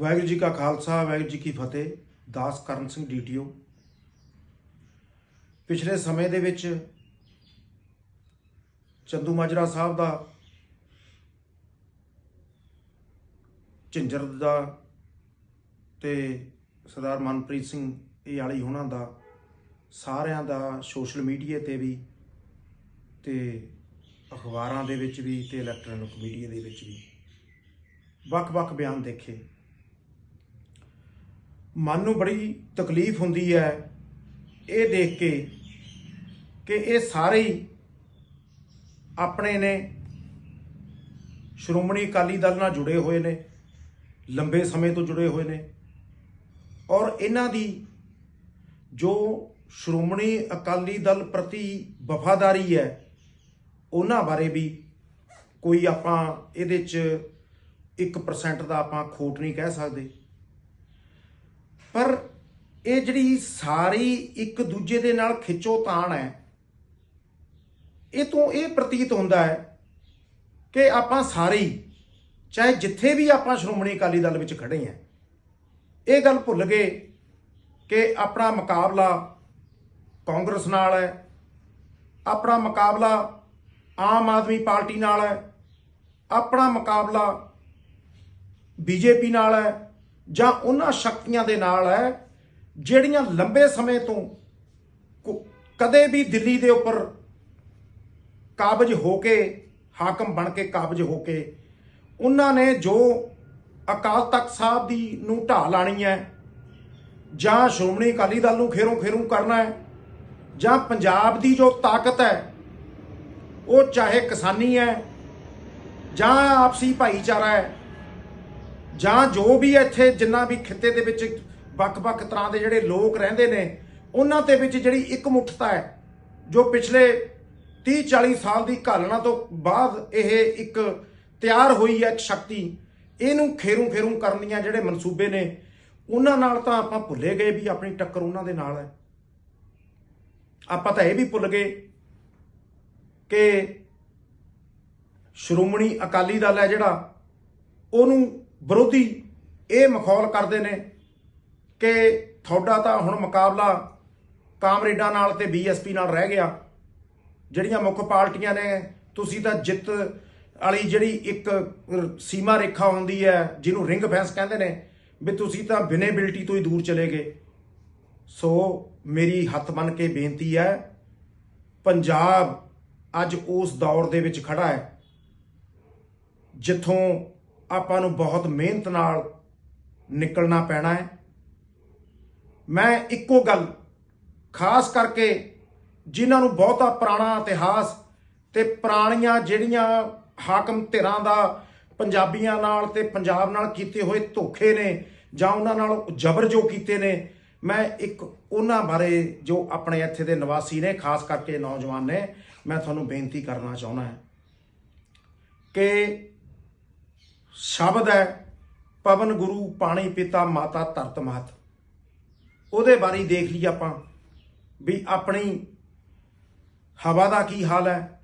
ਵਾਹਿਗੁਰੂ ਜੀ ਕਾ ਖਾਲਸਾ, ਵਾਹਿਗੁਰੂ ਜੀ ਕੀ ਫਤਿਹ। ਦਾਸ ਕਰਨ ਸਿੰਘ ਡੀਟੀਓ ਪਿਛਲੇ ਸਮੇਂ ਦੇ ਵਿੱਚ ਚੰਦੂ ਮਾਜਰਾ ਸਾਹਿਬ ਦਾ ਝਿੰਜਰ ਦਾ ਤੇ ਸਰਦਾਰ ਮਨਪ੍ਰੀਤ ਸਿੰਘ ਇਹ ਵਾਲੀ ਉਹਨਾਂ ਦਾ, ਸਾਰਿਆਂ ਦਾ ਸੋਸ਼ਲ ਮੀਡੀਆ ਤੇ ਵੀ ਤੇ ਅਖਬਾਰਾਂ ਦੇ ਵਿੱਚ ਵੀ ਤੇ ਇਲੈਕਟ੍ਰੋਨਿਕ ਮੀਡੀਆ ਦੇ ਵਿੱਚ ਵੀ ਵੱਖ-ਵੱਖ ਬਿਆਨ ਦੇਖੇ। ਮਨ ਨੂੰ ਬੜੀ ਤਕਲੀਫ ਹੁੰਦੀ ਹੈ ਇਹ ਦੇਖ ਕੇ ਕਿ ਇਹ ਸਾਰੇ ਹੀ ਆਪਣੇ ਨੇ ਸ਼੍ਰੋਮਣੀ ਅਕਾਲੀ ਦਲ ਨਾਲ ਜੁੜੇ ਹੋਏ ਨੇ, ਲੰਬੇ ਸਮੇਂ ਤੋਂ ਜੁੜੇ ਹੋਏ ਨੇ ਔਰ ਇਹਨਾਂ ਦੀ ਜੋ ਸ਼੍ਰੋਮਣੀ ਅਕਾਲੀ ਦਲ ਪ੍ਰਤੀ ਵਫਾਦਾਰੀ ਹੈ, ਉਹਨਾਂ ਬਾਰੇ ਵੀ ਕੋਈ ਆਪਾਂ ਇਹਦੇ 'ਚ 1% ਦਾ ਆਪਾਂ ਖੋਟ ਨਹੀਂ ਕਹਿ ਸਕਦੇ। ਪਰ ਇਹ ਜਿਹੜੀ ਸਾਰੀ ਇੱਕ ਦੂਜੇ ਦੇ ਨਾਲ ਖਿੱਚੋ ਤਾਣ ਹੈ ਇਹ ਤੋਂ ਇਹ ਪ੍ਰਤੀਤ ਹੁੰਦਾ ਹੈ ਕਿ ਆਪਾਂ ਸਾਰੇ ਹੀ, ਚਾਹੇ ਜਿੱਥੇ ਵੀ ਆਪਾਂ ਸ਼੍ਰੋਮਣੀ ਅਕਾਲੀ ਦਲ ਵਿੱਚ ਖੜੇ ਹਾਂ ਇਹ ਗੱਲ ਭੁੱਲ ਗਏ ਕਿ ਆਪਣਾ ਮੁਕਾਬਲਾ ਕਾਂਗਰਸ ਨਾਲ ਹੈ ਆਪਣਾ ਮੁਕਾਬਲਾ ਆਮ ਆਦਮੀ ਪਾਰਟੀ ਨਾਲ ਹੈ ਆਪਣਾ ਮੁਕਾਬਲਾ ਬੀਜੇਪੀ ਨਾਲ ਹੈ ਜਾਂ ਉਹਨਾਂ ਸ਼ਕਤੀਆਂ ਦੇ ਨਾਲ ਹੈ, ਜਿਹੜੀਆਂ ਲੰਬੇ ਸਮੇਂ ਤੋਂ ਕੁ- ਕਦੇ ਵੀ ਦਿੱਲੀ ਦੇ ਉੱਪਰ ਕਾਬਜ ਹੋ ਕੇ, ਹਾਕਮ ਬਣ ਕੇ ਕਾਬਜ ਹੋ ਕੇ, ਉਹਨਾਂ ਨੇ ਜੋ ਅਕਾਲ ਤਖਤ ਸਾਹਿਬ ਦੀ ਨੂੰ ਢਾਹ ਲਾਣੀ ਹੈ, ਜਾਂ ਸ਼੍ਰੋਮਣੀ ਅਕਾਲੀ ਦਲ ਨੂੰ ਖੇਰੋਂ ਖੇਰੂ ਕਰਨਾ ਹੈ, ਜਾਂ ਪੰਜਾਬ ਦੀ ਜੋ ਤਾਕਤ ਹੈ, ਉਹ ਚਾਹੇ ਕਿਸਾਨੀ ਹੈ, ਜਾਂ ਆਪਸੀ ਭਾਈਚਾਰਾ ਹੈ ਜਾਂ ਜੋ ਵੀ ਇੱਥੇ ਜਿੰਨਾ ਵੀ ਖਿੱਤੇ ਦੇ ਵਿੱਚ ਵੱਖ-ਵੱਖ ਤਰ੍ਹਾਂ ਦੇ ਜਿਹੜੇ ਲੋਕ ਰਹਿੰਦੇ ਨੇ, ਉਹਨਾਂ ਦੇ ਵਿੱਚ ਜਿਹੜੀ ਇਕਮੁੱਠਤਾ ਹੈ, ਜੋ ਪਿਛਲੇ 30 40 ਸਾਲ ਦੀ ਘਾਲਣਾ ਤੋਂ ਬਾਅਦ ਇਹ ਇੱਕ ਤਿਆਰ ਹੋਈ ਹੈ ਇੱਕ ਸ਼ਕਤੀ, ਇਹਨੂੰ ਖੇਰੂ ਖੇਰੂ ਕਰਨ ਦੀਆਂ ਜਿਹੜੇ ਮਨਸੂਬੇ ਨੇ, ਉਹਨਾਂ ਨਾਲ ਤਾਂ ਆਪਾਂ ਭੁੱਲੇ ਗਏ ਵੀ ਆਪਣੀ ਟੱਕਰ ਉਹਨਾਂ ਦੇ ਨਾਲ ਹੈ। ਆਪਾਂ ਤਾਂ ਇਹ ਵੀ ਭੁੱਲ ਗਏ ਕਿ ਸ਼੍ਰੋਮਣੀ ਅਕਾਲੀ ਦਲ ਹੈ ਜਿਹੜਾ, ਉਹਨੂੰ ਵਿਰੋਧੀ ਇਹ ਮਖੌਲ ਕਰਦੇ ਨੇ ਕਿ ਤੁਹਾਡਾ ਤਾਂ ਹੁਣ ਮੁਕਾਬਲਾ ਕਾਮਰੇਡਾਂ ਨਾਲ ਤੇ ਬੀਐਸਪੀ ਨਾਲ ਰਹਿ ਗਿਆ। ਜਿਹੜੀਆਂ ਮੁੱਖ ਪਾਰਟੀਆਂ ਨੇ, ਤੁਸੀਂ ਤਾਂ ਜਿੱਤ ਵਾਲੀ ਜਿਹੜੀ ਇੱਕ ਸੀਮਾ ਰੇਖਾ ਹੁੰਦੀ ਹੈ, ਜਿਹਨੂੰ ਰਿੰਗ ਫੈਂਸ ਕਹਿੰਦੇ ਨੇ, ਵੀ ਤੁਸੀਂ ਤਾਂ ਵਿਨੇਬਿਲਟੀ ਤੋਂ ਹੀ ਦੂਰ ਚਲੇ ਗਏ। ਸੋ ਮੇਰੀ ਹੱਥ ਬੰਨ ਕੇ ਬੇਨਤੀ ਹੈ, ਪੰਜਾਬ ਅੱਜ ਉਸ ਦੌਰ ਦੇ ਵਿੱਚ ਖੜਾ ਹੈ, ਜਿੱਥੋਂ ਆਪਾਂ ਨੂੰ ਬਹੁਤ ਮਿਹਨਤ ਨਾਲ ਨਿਕਲਣਾ ਪੈਣਾ ਹੈ। ਮੈਂ ਇੱਕੋ ਗੱਲ ਖਾਸ ਕਰਕੇ ਜਿਨ੍ਹਾਂ ਨੂੰ ਬਹੁਤਾ ਪੁਰਾਣਾ ਇਤਿਹਾਸ ਤੇ ਪੁਰਾਣੀਆਂ ਜਿਹੜੀਆਂ ਹਾਕਮ ਧਿਰਾਂ ਦਾ ਪੰਜਾਬੀਆਂ ਨਾਲ ਤੇ ਪੰਜਾਬ ਨਾਲ ਕੀਤੇ ਹੋਏ ਧੋਖੇ ਨੇ ਜਾਂ ਉਹਨਾਂ ਨਾਲ ਜ਼ਬਰ ਜੋ ਕੀਤੇ ਨੇ, ਮੈਂ ਇੱਕ ਉਹਨਾਂ ਬਾਰੇ ਜੋ ਆਪਣੇ ਇੱਥੇ ਦੇ ਨਿਵਾਸੀ ਨੇ, ਖਾਸ ਕਰਕੇ ਨੌਜਵਾਨ ਨੇ, ਮੈਂ ਤੁਹਾਨੂੰ ਬੇਨਤੀ ਕਰਨਾ ਚਾਹੁੰਦਾ ਹਾਂ ਕਿ ਸ਼ਬਦ ਹੈ, ਪਵਨ ਗੁਰੂ, ਪਾਣੀ ਪਿਤਾ, ਮਾਤਾ ਧਰਤ ਮਾਤ। ਉਹਦੇ ਬਾਰੇ ਦੇਖ ਲਈ ਆਪਾਂ ਵੀ ਆਪਣੀ ਹਵਾ ਦਾ ਕੀ ਹਾਲ ਹੈ।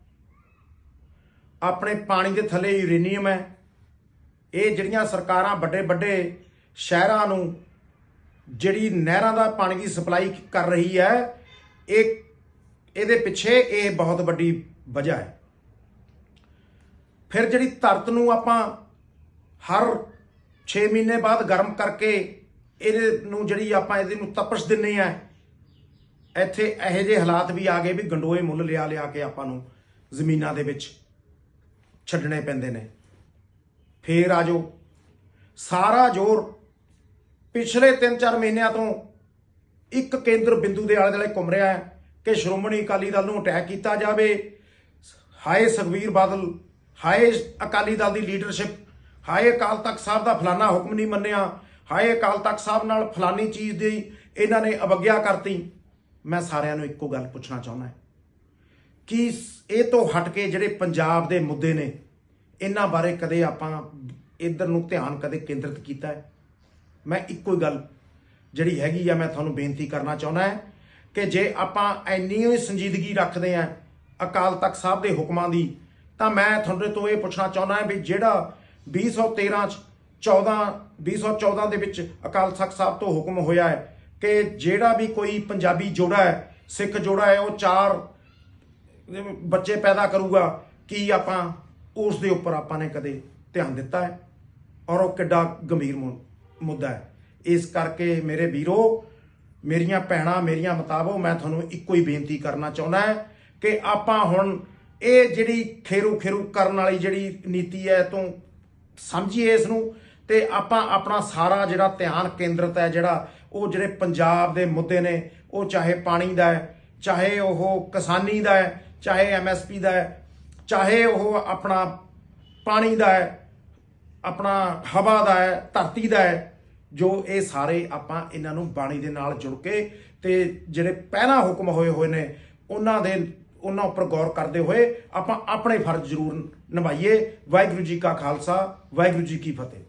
ਆਪਣੇ ਪਾਣੀ ਦੇ ਥੱਲੇ ਯੂਰੇਨੀਅਮ ਹੈ। ਇਹ ਜਿਹੜੀਆਂ ਸਰਕਾਰਾਂ ਵੱਡੇ ਵੱਡੇ ਸ਼ਹਿਰਾਂ ਨੂੰ ਜਿਹੜੀ ਨਹਿਰਾਂ ਦਾ ਪਾਣੀ ਦੀ ਸਪਲਾਈ ਕਰ ਰਹੀ ਹੈ, ਇਹ ਇਹਦੇ ਪਿੱਛੇ ਇਹ ਬਹੁਤ ਵੱਡੀ ਵਜ੍ਹਾ ਹੈ। ਫਿਰ ਜਿਹੜੀ ਧਰਤ ਨੂੰ ਆਪਾਂ ਹਰ 6 ਮਹੀਨੇ ਬਾਅਦ ਗਰਮ ਕਰਕੇ ਇਹਦੇ ਨੂੰ ਜਿਹੜੀ ਆਪਾਂ ਇਹਦੇ ਨੂੰ ਤਪਸ਼ ਦਿੰਨੇ ਆ, ਇੱਥੇ ਇਹੋ ਜਿਹੇ ਹਾਲਾਤ ਵੀ ਆ ਗਏ ਵੀ ਗੰਡੋਏ ਮੁੱਲ ਲਿਆ ਲਿਆ ਕੇ ਆਪਾਂ ਨੂੰ ਜ਼ਮੀਨਾਂ ਦੇ ਵਿੱਚ ਛੱਡਣੇ ਪੈਂਦੇ ਨੇ। ਫੇਰ ਆਜੋ ਸਾਰਾ ਜ਼ੋਰ ਪਿਛਲੇ 3-4 ਮਹੀਨਿਆਂ ਤੋਂ ਇੱਕ ਕੇਂਦਰ ਬਿੰਦੂ ਦੇ ਆਲੇ ਦੁਆਲੇ ਘੁੰਮ ਰਿਹਾ ਹੈ ਕਿ ਸ਼੍ਰੋਮਣੀ ਅਕਾਲੀ ਦਲ ਨੂੰ ਅਟੈਕ ਕੀਤਾ ਜਾਵੇ। ਹਾਏ ਸੁਖਬੀਰ ਬਾਦਲ, ਹਾਏ ਅਕਾਲੀ ਦਲ ਦੀ ਲੀਡਰਸ਼ਿਪ ਹਾਏ ਅਕਾਲ ਤਖਤ ਸਾਹਿਬ ਦਾ ਫਲਾਨਾ ਹੁਕਮ ਨਹੀਂ ਮੰਨਿਆ। ਹਾਏ ਅਕਾਲ ਤਖਤ ਸਾਹਿਬ ਨਾਲ ਫਲਾਨੀ ਚੀਜ਼ ਦੀ ਇਹਨਾਂ ਨੇ ਅਵਗਿਆ ਕਰਤੀ। ਮੈਂ ਸਾਰਿਆਂ ਨੂੰ ਇੱਕੋ ਗੱਲ ਪੁੱਛਣਾ ਚਾਹੁੰਦਾ ਕਿ ਇਹ ਤੋਂ ਹਟ ਕੇ ਜਿਹੜੇ ਪੰਜਾਬ ਦੇ ਮੁੱਦੇ ਨੇ, ਇਹਨਾਂ ਬਾਰੇ ਕਦੇ ਆਪਾਂ ਇਧਰ ਨੂੰ ਧਿਆਨ ਕਦੇ ਕੇਂਦਰਿਤ ਕੀਤਾ ਹੈ? ਮੈਂ ਇੱਕੋ ਹੀ ਗੱਲ ਜਿਹੜੀ ਹੈਗੀ ਆ, ਮੈਂ ਤੁਹਾਨੂੰ ਬੇਨਤੀ ਕਰਨਾ ਚਾਹੁੰਦਾ ਹੈ ਕਿ ਜੇ ਆਪਾਂ ਇੰਨੀ ਸੰਜੀਦਗੀ ਰੱਖਦੇ ਆ ਅਕਾਲ ਤਖਤ ਸਾਹਿਬ ਦੇ ਹੁਕਮਾਂ ਦੀ, ਤਾਂ ਮੈਂ ਤੁਹਾਡੇ ਤੋਂ ਇਹ ਪੁੱਛਣਾ ਚਾਹੁੰਦਾ ਹਾਂ ਵੀ ਜਿਹੜਾ 2013 ਚ 14 2014 ਦੇ ਵਿੱਚ ਅਕਾਲ ਤਖਤ ਸਾਹਿਬ ਤੋਂ ਹੁਕਮ ਹੋਇਆ ਹੈ ਕਿ ਜਿਹੜਾ ਵੀ ਕੋਈ ਪੰਜਾਬੀ ਜੋੜਾ ਹੈ, ਸਿੱਖ ਜੋੜਾ ਹੈ, ਉਹ ਚਾਰ ਬੱਚੇ ਪੈਦਾ ਕਰੂਗਾ, ਕੀ ਆਪਾਂ ਉਸ ਦੇ ਉੱਪਰ ਆਪਾਂ ਨੇ ਕਦੇ ਧਿਆਨ ਦਿੱਤਾ ਹੈ? ਔਰ ਉਹ ਕਿੱਡਾ ਗੰਭੀਰ ਮੁ- ਮੁੱਦਾ ਹੈ। ਇਸ ਕਰਕੇ ਮੇਰੇ ਵੀਰੋ, ਮੇਰੀਆਂ ਭੈਣਾਂ, ਮੇਰੀਆਂ ਮਤਾਬੋ ਮੈਂ ਤੁਹਾਨੂੰ ਇੱਕੋ ਹੀ ਬੇਨਤੀ ਕਰਨਾ ਚਾਹੁੰਦਾ ਹੈ ਕਿ ਆਪਾਂ ਹੁਣ ਇਹ ਜਿਹੜੀ ਖੇਰੂ ਖੇਰੂ ਕਰਨ ਵਾਲੀ ਜਿਹੜੀ ਨੀਤੀ ਹੈ ਤੋਂ ਸਮਝੀਏ ਇਸ ਨੂੰ ਤੇ ਆਪਾਂ ਆਪਣਾ ਸਾਰਾ ਜਿਹੜਾ ਧਿਆਨ ਕੇਂਦਰਿਤ ਹੈ, ਜਿਹੜਾ ਉਹ ਜਿਹੜੇ ਪੰਜਾਬ ਦੇ ਮੁੱਦੇ ਨੇ, ਉਹ ਚਾਹੇ ਪਾਣੀ ਦਾ ਹੈ, ਚਾਹੇ ਉਹ ਕਿਸਾਨੀ ਦਾ ਹੈ, ਚਾਹੇ ਐਮਐਸਪੀ ਦਾ ਹੈ, ਚਾਹੇ ਉਹ ਆਪਣਾ ਪਾਣੀ ਦਾ ਹੈ, ਆਪਣਾ ਹਵਾ ਦਾ ਹੈ, ਧਰਤੀ ਦਾ ਹੈ, ਜੋ ਇਹ ਸਾਰੇ ਆਪਾਂ ਇਹਨਾਂ ਨੂੰ ਬਾਣੀ ਦੇ ਨਾਲ ਜੁੜ ਕੇ ਤੇ ਜਿਹੜੇ ਪਹਿਲਾਂ ਹੁਕਮ ਹੋਏ ਹੋਏ ਨੇ, ਉਹਨਾਂ ਦੇ ਉਹਨਾਂ ਉੱਪਰ ਗੌਰ ਕਰਦੇ ਹੋਏ ਆਪਾਂ ਆਪਣੇ ਫਰਜ਼ ਜ਼ਰੂਰ ਨਿਭਾਈਏ। ਵਾਹਿਗੁਰੂ ਜੀ ਕਾ ਖਾਲਸਾ, ਵਾਹਿਗੁਰੂ ਜੀ ਕੀ ਫਤਿਹ।